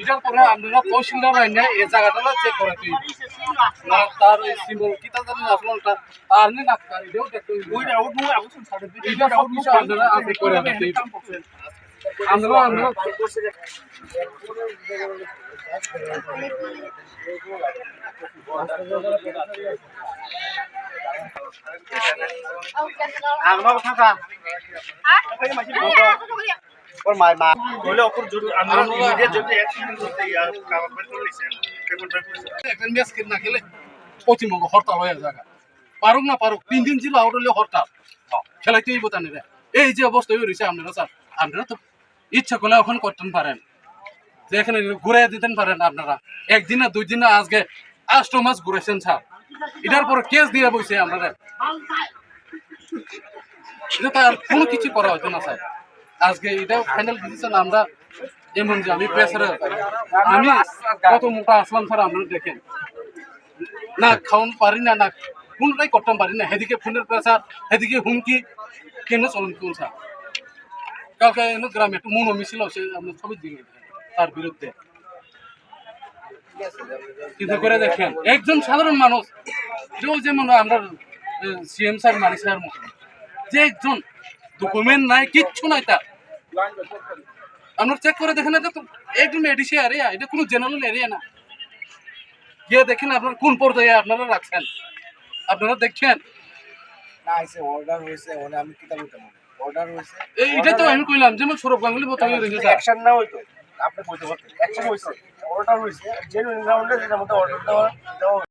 এটার পরে আপনারা তহসিলদার আইনে এই জায়গাটা চেক করে তুই। না তার সিম্বল কি তা জানি আসলটা আর নি না তার এটাও দেখতে হইবে। এটা সব কিছু আপনারা আপনি করে দিতে ওর মায় মা হলে অপর জরুরি আমরা ইমিডিয়েট যদি অ্যাকশন করতে আর বের করে নিছেন পেমেন্ট করেছেন একটা ম্যাচ কিনা খেলে পশ্চিমবঙ্গ হরতাল হয়ে জায়গা পারুক না পারুক তিন দিন ছিল আউট হরতাল খেলাইতেই বোতানি রে এই যে অবস্থা হয়ে রয়েছে আপনারা, স্যার। আপনারা তো ইচ্ছা করলে ওখানে করতে পারেন। যে এখানে ঘুরে দিতেন পারেন আপনারা। একদিন দুই দিন আজকে আষ্ট মাস ঘুরেছেন স্যার। এটার পরে কেস দিয়ে বসে আপনারা এটা তো কোনো কিছু করা হতো না, স্যার। আজকে এটা ফাইনাল ডিসিশন আমরা এমন যে আমি প্রেসারে আমি কত মোটা আসলাম, স্যার, আপনারা দেখেন। না, খাওয়ান পারি না না, কোনটাই করতে পারি না। হেদিকে ফোনের প্রেসার হেদিকে হুমকি। কেন চলন কোন স্যার কালকে গ্রামে একটু মনো মিছিল সে আমরা ছবি দিকে তার বিরুদ্ধে। কিন্তু করে দেখেন, একজন সাধারণ মানুষ যেও যেমন আমরা সিএম স্যার, মানি স্যার মতো, যে একজন ডকুমেন্ট নাই, কিচ্ছু নাই তার। আপনার চেক করে দেখেন, এটা তো একদম এডিসি এরিয়া এটা কোনো জেনারেল এরিয়া না। গিয়ে দেখেন আপনার কোন পর্যায়ে আপনারা রাখছেন। আপনারা দেখছেন না আইসে অর্ডার হয়েছে ওনে আমি কিতা বলতাম অর্ডার হয়েছে এই এটা তো আমি কইলাম যেমন সৌরভ গাঙ্গুলি বোতামে রয়েছে অ্যাকশন না হইতো আপনি কইতে পারতেন। অ্যাকশন হয়েছে অর্ডার হয়েছে জেনুইন গ্রাউন্ডে যেটা মধ্যে অর্ডার দেওয়া